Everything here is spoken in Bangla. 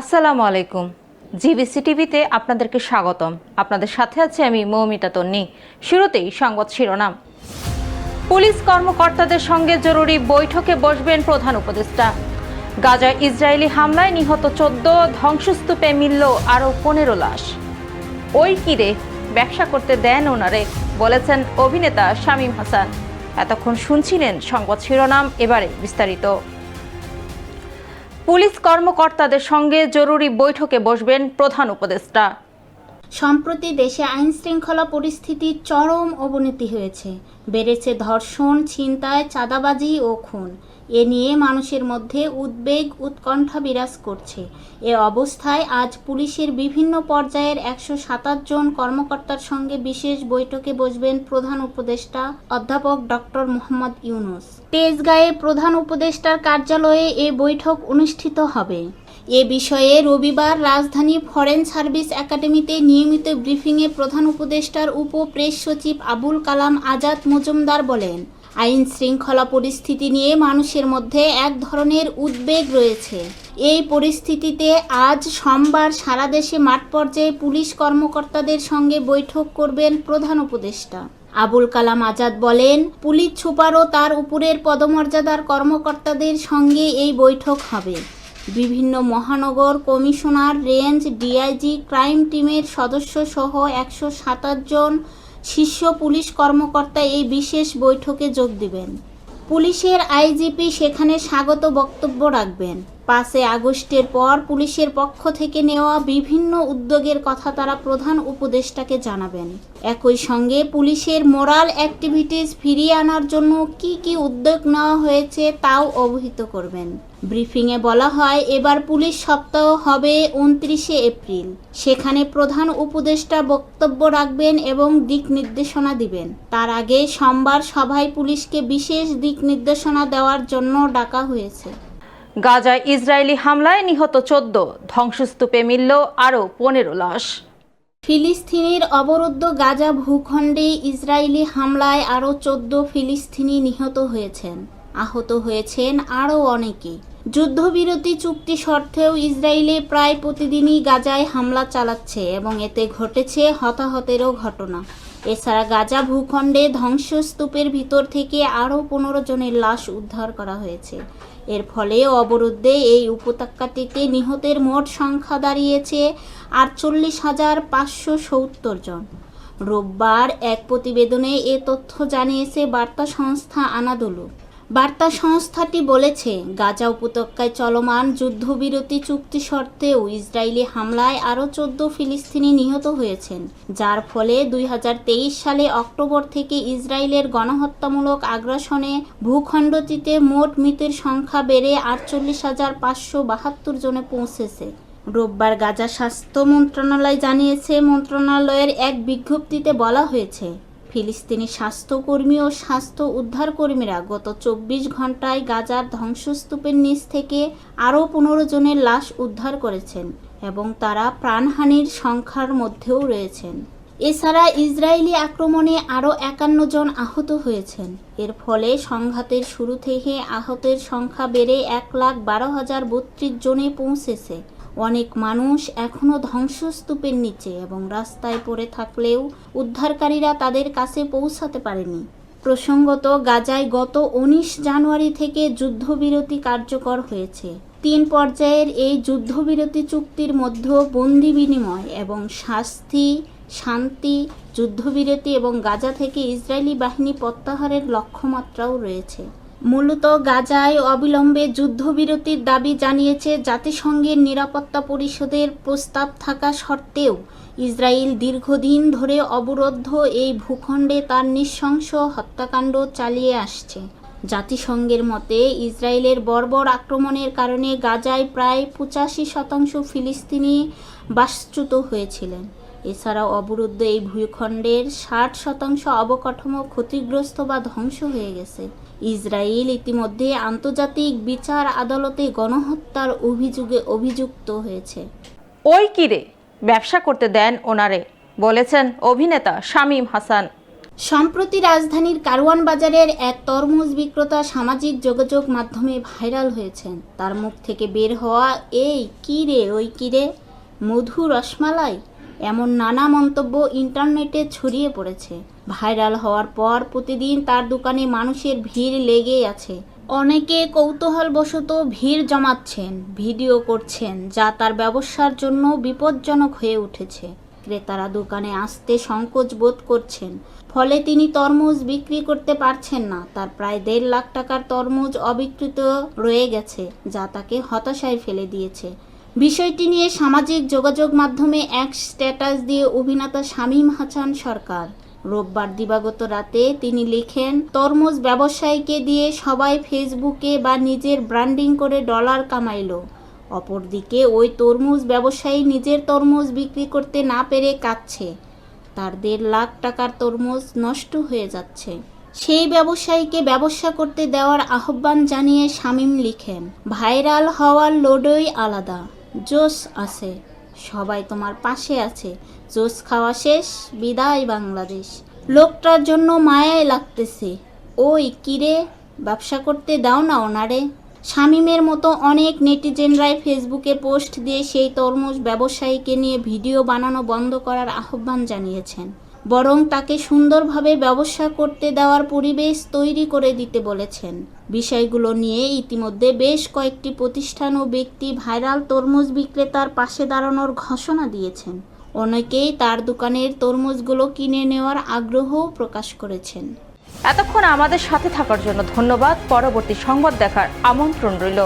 আসসালামু আলাইকুম। জিবিসি টিভিতে আপনাদেরকে স্বাগতম। আপনাদের সাথে আছে আমি মৌমিতা তন্নি। শুরুতেই সংবাদ শিরোনাম। পুলিশ কর্মকর্তাদের সঙ্গে জরুরি বৈঠকে বসবেন প্রধান উপদেষ্টা। গাজায় ইসরায়েলি হামলায় নিহত চোদ্দ ধ্বংসস্তূপে মিলল আরও পনেরো লাশ। ওই কিরে ব্যবসা করতে দেন ওনারে, বলেছেন অভিনেতা শামীম হাসান। এতক্ষণ শুনছিলেন সংবাদ শিরোনাম, এবারে বিস্তারিত। পুলিশ কর্মকর্তাদের সঙ্গে জরুরি বৈঠকে বসবেন প্রধান উপদেষ্টা। সম্প্রতি দেশে আইন শৃঙ্খলা পরিস্থিতির চরম অবনতি হয়েছে। বেড়েছে ধর্ষণ ছিনতায় চাঁদাবাজি ও খুন। এ নিয়ে মানুষের মধ্যে উদ্বেগ, উৎকণ্ঠা বিরাজ করছে। এ অবস্থায় আজ পুলিশের বিভিন্ন পর্যায়ের একশো সাতাশ জন কর্মকর্তার সঙ্গে বিশেষ বৈঠকে বসবেন প্রধান উপদেষ্টা অধ্যাপক ডক্টর মোহাম্মদ ইউনুস। তেজগাঁয়ে প্রধান উপদেষ্টার কার্যালয়ে এ বৈঠক অনুষ্ঠিত হবে। এ বিষয়ে রবিবার রাজধানী ফরেন সার্ভিস একাডেমিতে নিয়মিত ব্রিফিংয়ে প্রধান উপদেষ্টার উপ প্রেস সচিব আবুল কালাম আজাদ মজুমদার বলেন আইন শৃঙ্খলা পরিস্থিতি নিয়ে মানুষের মধ্যে এক ধরনের উদ্বেগ রয়েছে। এই পরিস্থিতিতে আজ সোমবার সারা দেশে মাঠ পর্যায়ে পুলিশ কর্মকর্তাদের সঙ্গে বৈঠক করবেন প্রধান উপদেষ্টা। আবুল কালাম আজাদ বলেন, পুলিশ সুপার ও তার উপরের পদমর্যাদার কর্মকর্তাদের সঙ্গে এই বৈঠক হবে। বিভিন্ন মহানগর কমিশনার, রেঞ্জ, ডিআইজি, ক্রাইম টিমের সদস্য সহ একশো সাতাশ জন শীর্ষ পুলিশ কর্মকর্তা এই বিশেষ বৈঠকে যোগ দেবেন। পুলিশের আইজিপি সেখানে স্বাগত বক্তব্য রাখবেন। পাঁচই আগস্টের পর পুলিশের পক্ষ থেকে নেওয়া বিভিন্ন উদ্যোগের কথা তারা প্রধান উপদেষ্টাকে জানাবেন। একই সঙ্গে পুলিশের মোরাল অ্যাক্টিভিটিস ফিরিয়ে আনার জন্য কি কি উদ্যোগ নেওয়া হয়েছে তাও অবহিত করবেন। ব্রিফিংয়ে বলা হয়, এবার পুলিশ সপ্তাহ হবে উনত্রিশে এপ্রিল। সেখানে প্রধান উপদেষ্টা বক্তব্য রাখবেন এবং দিক নির্দেশনা দিবেন। তার আগে সোমবার সভায় পুলিশকে বিশেষ দিক নির্দেশনা দেওয়ার জন্য ডাকা হয়েছে। গাজায় ইসরায়েলি হামলায় নিহত চোদ্দ। ধ্বংসস্তূপে মিলল আরও পনেরো লাশ। ফিলিস্তিনের অবরুদ্ধ গাজা ভূখণ্ডে ইসরায়েলি হামলায় আরও চোদ্দ ফিলিস্তিনি নিহত হয়েছেন। আহত হয়েছেন আরও অনেকে। যুদ্ধবিরতি চুক্তি সত্ত্বেও ইসরায়েলে প্রায় প্রতিদিনই গাজায় হামলা চালাচ্ছে এবং এতে ঘটেছে হতাহতেরও ঘটনা। এছাড়া গাজা ভূখণ্ডে ধ্বংসস্তূপের ভিতর থেকে আরও পনেরো জনের লাশ উদ্ধার করা হয়েছে। এর ফলে অবরুদ্ধে এই উপত্যকাটিতে নিহতের মোট সংখ্যা দাঁড়িয়েছে আটচল্লিশ হাজার পাঁচশো সত্তর জন। রোববার এক প্রতিবেদনে এ তথ্য জানিয়েছে বার্তা সংস্থা আনাদুলু। বার্তা সংস্থাটি বলেছে, গাজা উপত্যকায় চলমান যুদ্ধবিরতি চুক্তি সত্ত্বেও ইসরায়েলি হামলায় আরও চোদ্দ ফিলিস্তিনি নিহত হয়েছেন, যার ফলে দুই হাজার তেইশ সালে অক্টোবর থেকে ইসরায়েলের গণহত্যামূলক আগ্রাসনে ভূখণ্ডটিতে মোট মৃতের সংখ্যা বেড়ে আটচল্লিশ হাজার পাঁচশো বাহাত্তর জনে পৌঁছেছে। রোববার গাজা স্বাস্থ্য মন্ত্রণালয় জানিয়েছে, মন্ত্রণালয়ের এক বিজ্ঞপ্তিতে বলা হয়েছে ফিলিস্তিনি স্বাস্থ্যকর্মী ও স্বাস্থ্য উদ্ধারকর্মীরা গত চব্বিশ ঘন্টায় গাজার ধ্বংসস্তূপের নিচ থেকে আরও পনেরো জনের লাশ উদ্ধার করেছেন এবং তারা প্রাণহানির সংখ্যার মধ্যেও রয়েছেন। এছাড়া ইসরায়েলি আক্রমণে আরও একান্ন জন আহত হয়েছেন। এর ফলে সংঘাতের শুরু থেকে আহতের সংখ্যা বেড়ে এক লাখ বারো হাজার বত্রিশ জনে পৌঁছেছে। অনেক মানুষ এখনও ধ্বংসস্তূপের নিচে এবং রাস্তায় পড়ে থাকলেও উদ্ধারকারীরা তাদের কাছে পৌঁছাতে পারেনি। প্রসঙ্গত, গাজায় গত উনিশ জানুয়ারি থেকে যুদ্ধবিরতি কার্যকর হয়েছে। তিন পর্যায়ের এই যুদ্ধবিরতি চুক্তির মধ্যে বন্দি বিনিময় এবং শাস্তি, শান্তি, যুদ্ধবিরতি এবং গাজা থেকে ইসরায়েলি বাহিনী প্রত্যাহারের লক্ষ্যমাত্রাও রয়েছে। মূলত গাজায় অবিলম্বে যুদ্ধবিরতির দাবি জানিয়েছে জাতিসংঘের নিরাপত্তা পরিষদের প্রস্তাব থাকা সত্ত্বেও ইসরায়েল দীর্ঘদিন ধরে অবরুদ্ধ এই ভূখণ্ডে তার নৃশংস হত্যাকাণ্ড চালিয়ে আসছে। জাতিসংঘের মতে, ইসরায়েলের বর্বর আক্রমণের কারণে গাজায় প্রায় পঁচাশি শতাংশ ফিলিস্তিনি বাসচ্যুত হয়েছিলেন। এছাড়াও অবরুদ্ধ এই ভূখণ্ডের ষাট শতাংশ অবকাঠামো ক্ষতিগ্রস্ত বা ধ্বংস হয়ে গেছে। ইসরায়েল ইতিমধ্যে আন্তর্জাতিক বিচার আদালতে গণহত্যার অভিযোগে অভিযুক্ত হয়েছে। ওই কিরে ব্যবসা করতে দেন ওনারে বলেছেন অভিনেতা শামীম হাসান। সম্প্রতি রাজধানীর কারওয়ান বাজারের এক তরমুজ বিক্রেতা সামাজিক যোগাযোগ মাধ্যমে ভাইরাল হয়েছেন। তার মুখ থেকে বের হওয়া এই কী রে ওই কিরে মধু রসমালাই? এমন নানা মন্তব্য ইন্টারনেটে ছড়িয়ে পড়েছে। ভাইরাল হওয়ার পর প্রতিদিন তার দোকানে মানুষের ভিড় লেগেই আছে। অনেকে কৌতূহলবশত ভিড় জমাচ্ছেন, ভিডিও করছেন, যা তার ব্যবসার জন্য বিপজ্জনক হয়ে উঠেছে। ক্রেতারা দোকানে আসতে সংকোচ বোধ করছেন, ফলে তিনি তরমুজ বিক্রি করতে পারছেন না। তার প্রায় দেড় লাখ টাকার তরমুজ অবিকৃত রয়ে গেছে, যা তাকে হতাশায় ফেলে দিয়েছে। বিষয়টি নিয়ে সামাজিক যোগাযোগ মাধ্যমে এক স্ট্যাটাস দিয়ে অভিনেতা শামীম হাসান সরকার। রোববার দিবাগত রাতে তিনি লিখেন, তরমুজ ব্যবসায়ীকে দিয়ে সবাই ফেসবুকে বা নিজের ব্র্যান্ডিং করে ডলার কামাইল। অপরদিকে ওই তরমুজ ব্যবসায়ী নিজের তরমুজ বিক্রি করতে না পেরে কাঁদছে। তার দেড় লাখ টাকার তরমুজ নষ্ট হয়ে যাচ্ছে। সেই ব্যবসায়ীকে ব্যবসা করতে দেওয়ার আহ্বান জানিয়ে শামীম লিখেন, ভাইরাল হওয়ার লোডই আলাদা। জোশ আছে, সবাই তোমার পাশে আছে। জোশ খাওয়া শেষ, বিদায় বাংলাদেশ। লোকটার জন্য মায়াই লাগতেছে। ওই কিরে ব্যবসা করতে দাও না ওনারে। শামিমের মতো অনেক নেটিজেনরাই ফেসবুকে পোস্ট দিয়ে সেই তরমুজ ব্যবসায়ীকে নিয়ে ভিডিও বানানো বন্ধ করার আহ্বান জানিয়েছেন। বরং তাকে সুন্দরভাবে ব্যবসা করতে দেওয়ার পরিবেশ তৈরি করে দিতে বলেছেন। বিষয়গুলো নিয়ে ইতিমধ্যে বেশ কয়েকটি প্রতিষ্ঠান ও ব্যক্তি ভাইরাল তরমুজ বিক্রেতার পাশে দাঁড়ানোর ঘোষণা দিয়েছেন। অনেকেই তার দোকানের তরমুজগুলো কিনে নেওয়ার আগ্রহও প্রকাশ করেছেন। এতক্ষণ আমাদের সাথে থাকার জন্য ধন্যবাদ। পরবর্তী সংবাদ দেখার আমন্ত্রণ রইল।